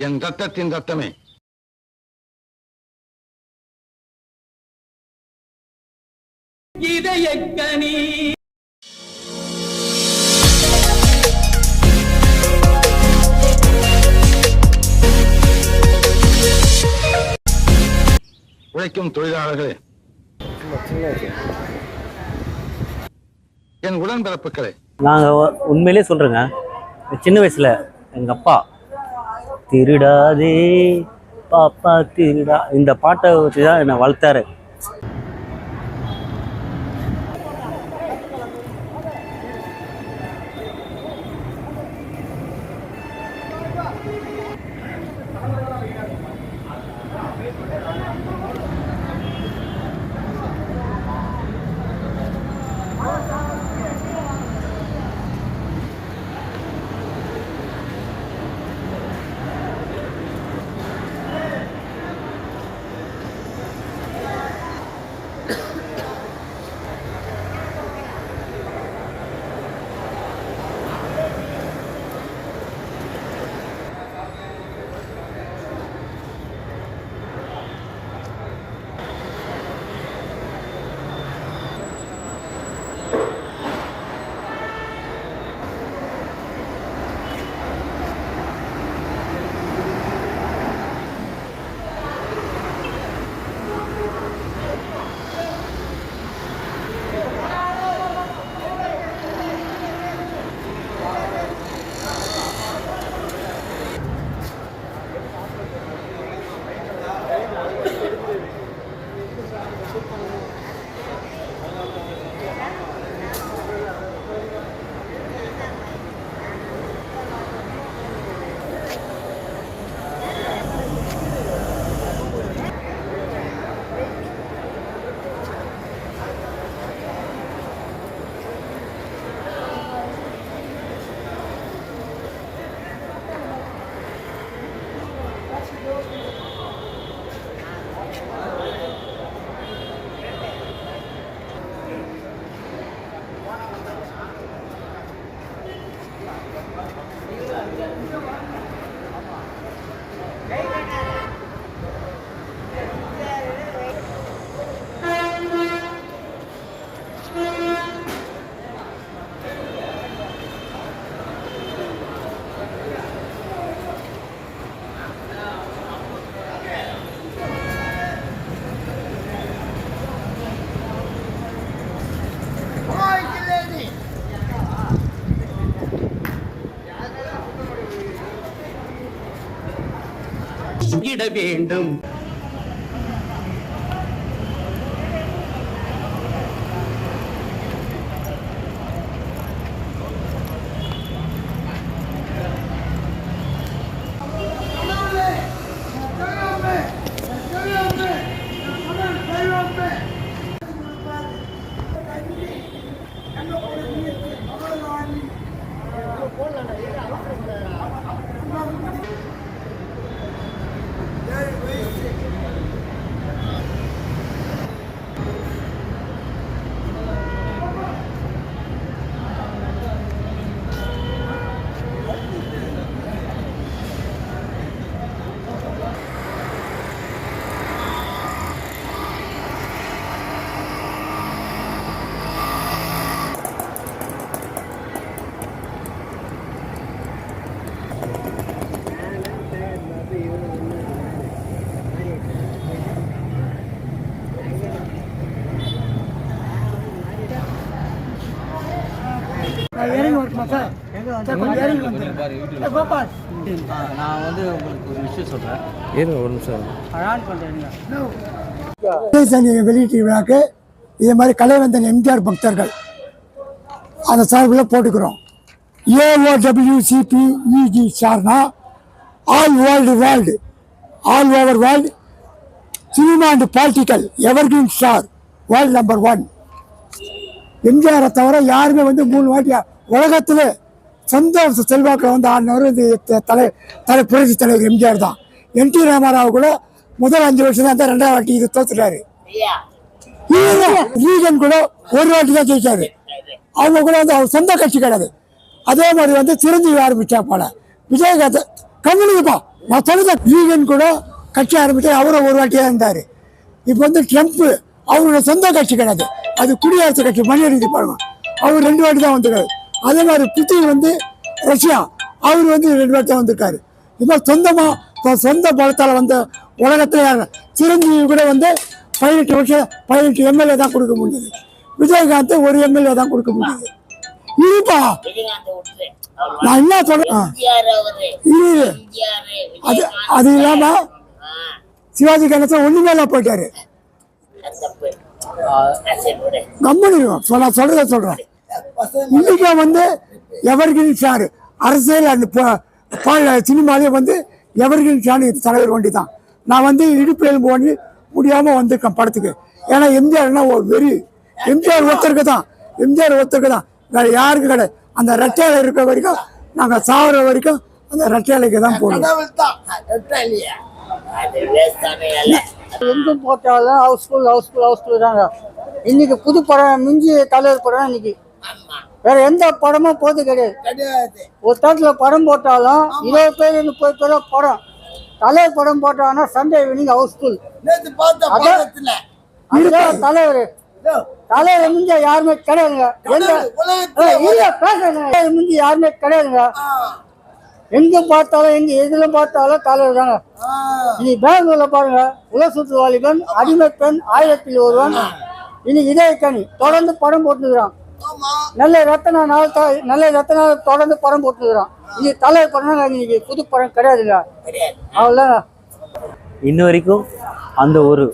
என் ரத்தத்தின் ரத்தமே. இதயக்கனி. உழைக்கும் தொழிலாளர்களே. என் உடன்பிறப்புகளே. நாங்கள் உண்மையிலே சொல்கிறேங்க சின்ன வயசில் எங்கள் அப்பா திருடாதே. பாப்பா திருடா. இந்த பாட்டை வச்சு தான் என்னை வளர்த்தாரு. இட வேண்டும். நான் வந்து உங்களுக்கு ஒரு விஷயம் சொல்கிறேன் இருங்க ஒரு நிமிஷம் விஜயசனி வெளியீட்டு விழாக்கு இதே மாதிரி கலைவந்தன் எம்ஜிஆர் பக்தர்கள். அந்த சார்பில் போட்டுக்கிறோம். ஏஓடபிள்யூசிபிஇஜி சார்னா all world world all over world cinema and political evergreen star world number one எம்ஜிஆரை தவிர யாருமே வந்து மூணு வாட்டி உலகத்தில் சொந்த செல்வாக்கில் வந்து ஆடினவர் இந்த தலை தலை புரட்சி தலைவர் எம்ஜிஆர் தான். என் டி ராமாராவ் கூட முதல் அஞ்சு வருஷம் தான் ரெண்டாவது வாட்டி இது தோத்துட்டாரு. ரீகன் கூட ஒரு வாட்டி தான் ஜெயிச்சாரு. அவங்க கூட வந்து அவர் சொந்த கட்சி கிடையாது. அதே மாதிரி வந்து சிரஞ்சீவி ஆரம்பிச்சா போல. விஜயகாந்த் கம்முனிப்பா நான் சொல்லுங்க ரீகன் கூட கட்சி ஆரம்பிச்சு அவரும் ஒரு வாட்டியா இருந்தாரு. இப்போ வந்து ட்ரம்ப் அவரோட சொந்த கட்சி கிடையாது. அது குடியரசு கட்சி மணியடிக்கு பாருங்க. அவர் ரெண்டு வாட்டி தான் வந்திருக்காரு. அதே மாதிரி புத்தின் வந்து ரஷ்யா. அவர் வந்து ரெண்டு தான் வந்திருக்காரு. இப்போ சொந்தமா தன் சொந்த பலத்தால் வந்த உலகத்துல? சிரஞ்சீவி கூட வந்து பதினெட்டு வருஷம் பதினெட்டு எம்எல்ஏ தான் கொடுக்க முடியுது விஜயகாந்த் ஒரு எம்எல்ஏ தான் கொடுக்க முடியுது இருப்பா. நான் என்ன சொல்றேன்? இரு. அது அது இல்லாம சிவாஜி கணேசன் ஒண்ணுமே போயிட்டாரு. கம்பெனி நான் சொல்றத சொல்றேன். இன்னைக்கு வந்து எவர்கிரீன் சார். அரசியல் அந்த சினிமாலே வந்து எவர்கிரீன் சார் தலைவர் வண்டி தான் நான் வந்து இடுப்பு எலும்பு வண்டி முடியாமல் வந்திருக்கேன் படத்துக்கு. ஏன்னா எம்ஜிஆர்னா ஒரு வெறி. எம்ஜிஆர் ஒருத்தருக்கு தான் எம்ஜிஆர் ஒருத்தருக்கு தான் வேற யாருக்கு கிடையாது. அந்த ரெட்டையில இருக்கிற வரைக்கும் நாங்கள் சாகுற வரைக்கும் அந்த ரெட்டையிலைக்கு தான் போகணும் எங்கும் போட்டாலும் ஹவுஸ்ஃபுல் ஹவுஸ்ஃபுல் ஹவுஸ்ஃபுல் தாங்க. இன்னைக்கு புது படம் மிஞ்சி தலைவர் படம் இன்னைக்கு. வேற எந்த படமும் போது கிடையாது. கிடையாது. ஒரு தரத்துல படம் போட்டாலும் இருபது பேர் முப்பது பேர் படம். தலைவர் படம் போட்டாங்கன்னா சண்டே ஈவினிங் ஹவுஸ்ஃபுல் தலைவர். தலைவர் மிஞ்ச யாருமே கிடையாதுங்க. இல்ல பேசுறேங்க. மிஞ்சி யாருமே கிடையாதுங்க. எங்க பார்த்தாலும் எங்க எதுல பார்த்தாலும் தலைவர் தாங்க. இனி பெங்களூர்ல பாருங்க. உலக சுற்று வாலிபன் அடிமை பெண் ஆயிரத்தில் ஒருவன். இன்னைக்கு இதே கனி தொடர்ந்து படம் போட்டுக்கிறான் நல்ல ரத்தனா நாள் த- நல்ல ரத்தனா தொடர்ந்து படம் போட்டுக்கிறான் இது தலைவர் படம் இன்னைக்கு புது படம் கிடையாதுங்க அவ்வளோதாங்க இன்ன வரைக்கும் அந்த ஒரு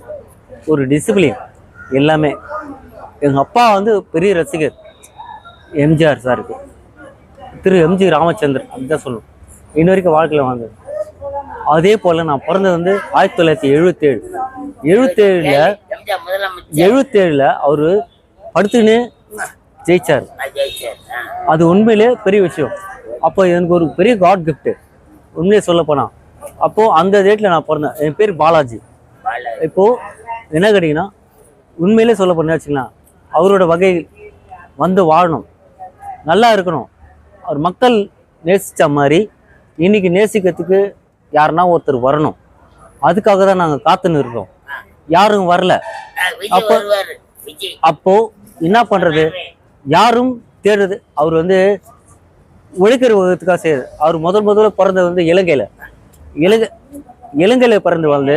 ஒரு டிசிப்ளின் எல்லாமே எங்கள் அப்பா வந்து பெரிய ரசிகர். எம்ஜிஆர் சாருக்கு திரு எம்ஜி ராமச்சந்திரன் அப்படிதான் சொல்லணும் இன்ன வரைக்கும் வாழ்க்கையில் வாழ்ந்தது அதே போல் நான் பிறந்தது வந்து ஆயிரத்தி தொள்ளாயிரத்தி எழுபத்தேழு எழுபத்தேழில் எழுபத்தேழில் அவர் படுத்துன்னு ஜெயிச்சார். அது உண்மையிலே பெரிய விஷயம். அப்போ எனக்கு ஒரு பெரிய காட் gift. உண்மையை சொல்ல போனா. அப்போ அந்த டேட்ல நான் பிறந்தேன். என் பேர் பாலாஜி. இப்போ என்ன கேட்டிங்கன்னா உண்மையிலே சொல்ல போனா வச்சுக்கலாம் அவரோட வகை வந்து வாழணும். நல்லா இருக்கணும். அவர் மக்கள் நேசித்த மாதிரி இன்னைக்கு நேசிக்கிறதுக்கு யாருன்னா ஒருத்தர் வரணும். அதுக்காக தான் நாங்கள் காத்துன்னு இருக்கோம். யாரும் வரல. அப்போ- அப்போ என்ன பண்றது? யாரும் தேடுறது. அவர் வந்து உழைக்கிற உலகத்துக்காக செய்யுது அவர் முதல் முதல்ல பிறந்தது வந்து இலங்கையில. இலங்கை இலங்கையில பிறந்து வந்து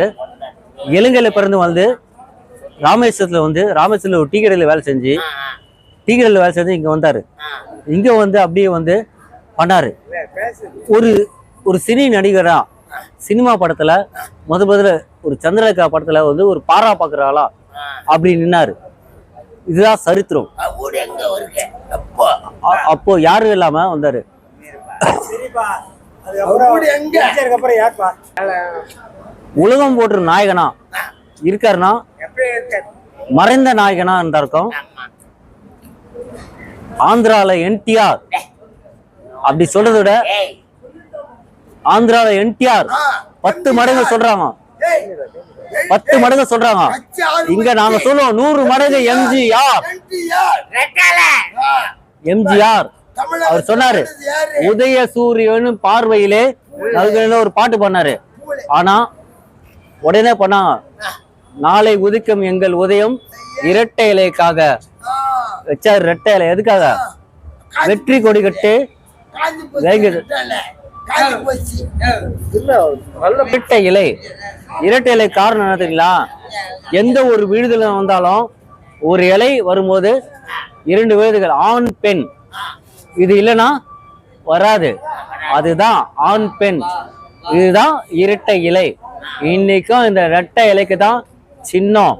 இலங்கையில பிறந்து வந்து ராமேஸ்வரத்துல வந்து ராமேஸ்வரத்துல ஒரு டீ கடையில வேலை செஞ்சு டீ கடையில வேலை செஞ்சு இங்க வந்தாரு. இங்க வந்து அப்படியே வந்து பண்ணாரு. ஒரு ஒரு சினி நடிகரா சினிமா படத்துல முத முதல்ல ஒரு சந்திரலேகா படத்துல வந்து ஒரு பாரா பாக்குற ஆளா அப்படி நின்னாரு. இதுதான் சரித்திரம். அப்போ யாரும் இல்லாம வந்தாரு? ஊடு எங்க? உலகம் போற்று நாயகனா? இருக்காருன்னா? மறைந்த நாயகனா இருக்கும் ஆந்திரால என்டிஆர். அப்படி சொல்றதை விட ஆந்திரால என்டிஆர். பத்து மடங்கு சொல்றாங்க பத்து மடங்கு சொல்றாங்க. இங்க நாங்க சொல்லுவோம் நூறு மடங்கு எம்ஜிஆர். ரெட்டால எம்ஜிஆர். அவர் சொன்னாரு உதய சூரியன் பார்வையிலே அதுக்கு ஒரு பாட்டு பண்ணாரு ஆனா உடனே பண்ணாங்க நாளை உதிக்கும் எங்கள் உதயம் இரட்டை இலைக்காக. வச்சாரு ரெட்டை இலை. எதுக்காக? வெற்றி கொடி கட்டு. இரட்டை இலை. இரட்டை இலை காரணம் என்ன தெரியுங்களா? எந்த ஒரு விடுதலை வந்தாலும் ஒரு இலை வரும்போது இரண்டு விழுதுகள் ஆண் பெண். இது இல்லைன்னா வராது. அதுதான் ஆண் பெண். இதுதான் இரட்டை இலை. இன்னைக்கும் இந்த இரட்டை இலைக்கு தான் சின்னம்.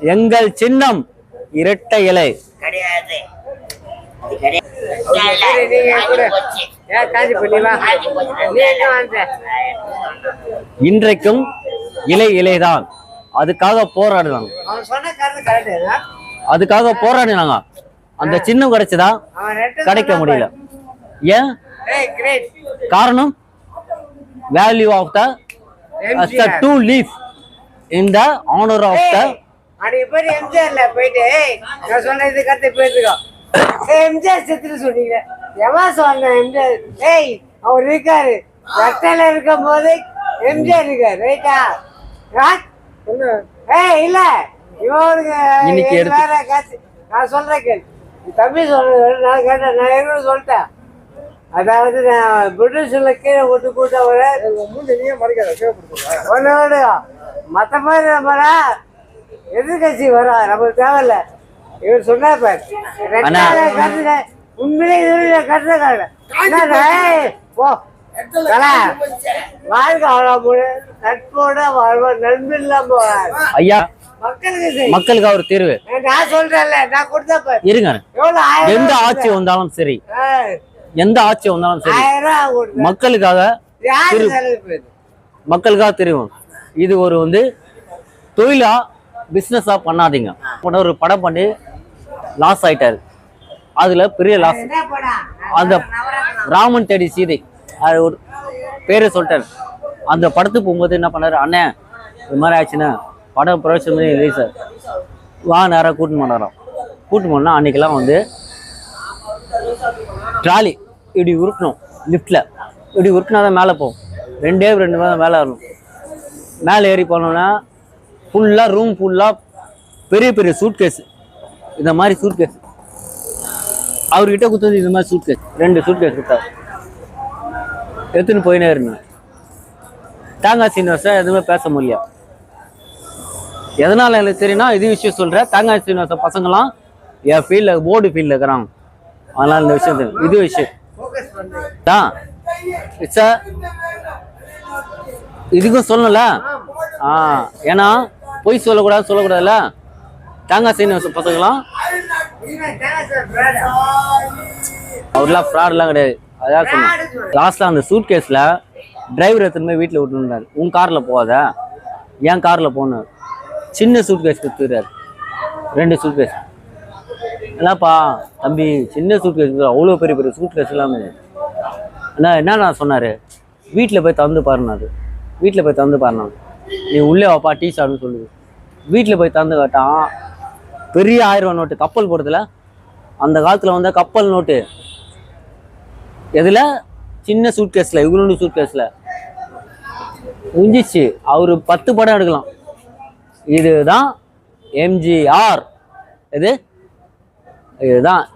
எங்கள் சின்னம் இரட்டை இலை. கிடையாது. இன்றைக்கும் இலை இலைதான். அதுக்காக போராடுனாங்க. அதுக்காக போராடினாங்க. அந்த சின்னம் கிடைச்சதா? கிடைக்க முடியல. ஏன்? காரணம்? Value of the two leaf in the honour of the போயிட்டு "ஏய், நான் சொன்ன இது கருத்தை போயிருக்கோ எம்ஜிஆர் செத்துட்டு சொன்னீங்க சொன்ன எம்ஜிஆர் ஏய் அவர் இருக்காரு. ரெட்டையில இருக்கும் போது எம்ஜிஆர் இருக்கு ரைட்டா ஏய் இல்ல. இவனுக்கு இன்னைக்கு வேற கத்து நான் சொல்றேன் கேள். தம்பி சொல்றது நான் கேட்டேன். நான் என்ன சொல்லிட்டேன். அதாவது நான் பிரிட்டிஷ்ல கீழே விட்டு கூட்டவர ஒன்னோட மத்த மாதிரி நம்மளா எதிர்கட்சி வரும் நமக்கு தேவையில்ல. இவர் சொன்னாப்ப அண்ணா. உண்மையிலே இதுல கட்டுறாங்க போ தல, வாழ்க ஐயா மக்களுக்கு ஒரு தீர்வு. நான் சொல்றேன்ல நான் கொடுத்தப்ப இருங்க எந்த ஆட்சி வந்தாலும் சரி. ஏய், எந்த ஆட்சி வந்தாலும் சரி. மக்களுக்காக? மக்களுக்காக தெரியும் இது ஒரு வந்து தொழிலா பிஸ்னஸா பண்ணாதீங்க. ஒரு படம் பண்ணி லாஸ் ஆயிட்டாரு. அதுல பெரிய லாஸ்? அந்த ராமன் தேடி சீதை. அது ஒரு பேரை சொல்லிட்டேன் அந்த படத்துக்கு போகும்போது என்ன பண்ணார்? அண்ணே இது மாதிரி ஆச்சுன்னா படம் ப்ரொடக்ஷன் பண்ணி இல்லை சார் வா நேராக கூட்டின்னு போனாராம். கூட்டின்னு போனா அன்றைக்கெல்லாம் வந்து ட்ராலி. இப்படி உருட்டணும் லிஃப்ட்டில் இப்படி உருட்டினா தான் மேலே போகும். ரெண்டே ரெண்டு மேலே மேலே வரணும். மேலே ஏறி போனோன்னா ஃபுல்லாக ரூம் ஃபுல்லாக பெரிய பெரிய சூட் கேஸு இந்த மாதிரி சூட் கேஸ் அவர்கிட்ட கொடுத்தது இந்த மாதிரி சூட் கேஸ் ரெண்டு சூட் கேஸ் கொடுத்தாரு. எடுத்துன்னு போயினே இருந்தேன். தேங்காய் சீனிவாசன் எதுவுமே பேச முடியல. எதனால் எனக்கு தெரியும்னா இது விஷயம் சொல்கிறேன் தேங்காய் சீனிவாசன் பசங்களாம் என் ஃபீல்டில் போர்டு ஃபீல்டில் இருக்கிறாங்க அதனால் இந்த விஷயம் தெரியும். இது விஷயம். தான் இட்ஸ் இதுக்கும் சொல்லல. ஆ ஏன்னா பொய் சொல்லக்கூடாது சொல்லக்கூடாதுல்ல. தேங்காய் சீனிவாசன் பசங்களாம். அவர்லாம் ஃப்ராட்லாம் கிடையாது. அதான் சொன்னேன். லாஸ்ட்டில் அந்த சூட் கேஸில் டிரைவர் எடுத்துன்னு போய் வீட்டில் விட்டுருந்தாரு. உன் காரில் போகாத. என் காரில் போனார் சின்ன சூட் கேஸ் கொடுத்துறாரு ரெண்டு சூட் கேஸ் என்னப்பா தம்பி சின்ன சூட் கேஸ் அவ்வளோ பெரிய பெரிய சூட் கேஸ் எல்லாமே அண்ணா என்ன சொன்னார்? வீட்டில் போய் திறந்து பாருனாரு வீட்டில் போய் திறந்து பாருனாரு நீ உள்ளே வாப்பா டீ சாப்பிடுன்னு சொல்லுது. வீட்டில் போய் திறந்து காட்டான். பெரிய ஆயிரம் நோட்டு கப்பல் போடுறதுல. அந்த காலத்தில் வந்த கப்பல் நோட்டு எதில்? சின்ன சூட் கேஸில் இவ்வளோ சூட் கேஸில் முடிஞ்சிச்சு. அவர் பத்து படம் எடுக்கலாம். இதுதான் எம்ஜிஆர் இது? இதுதான்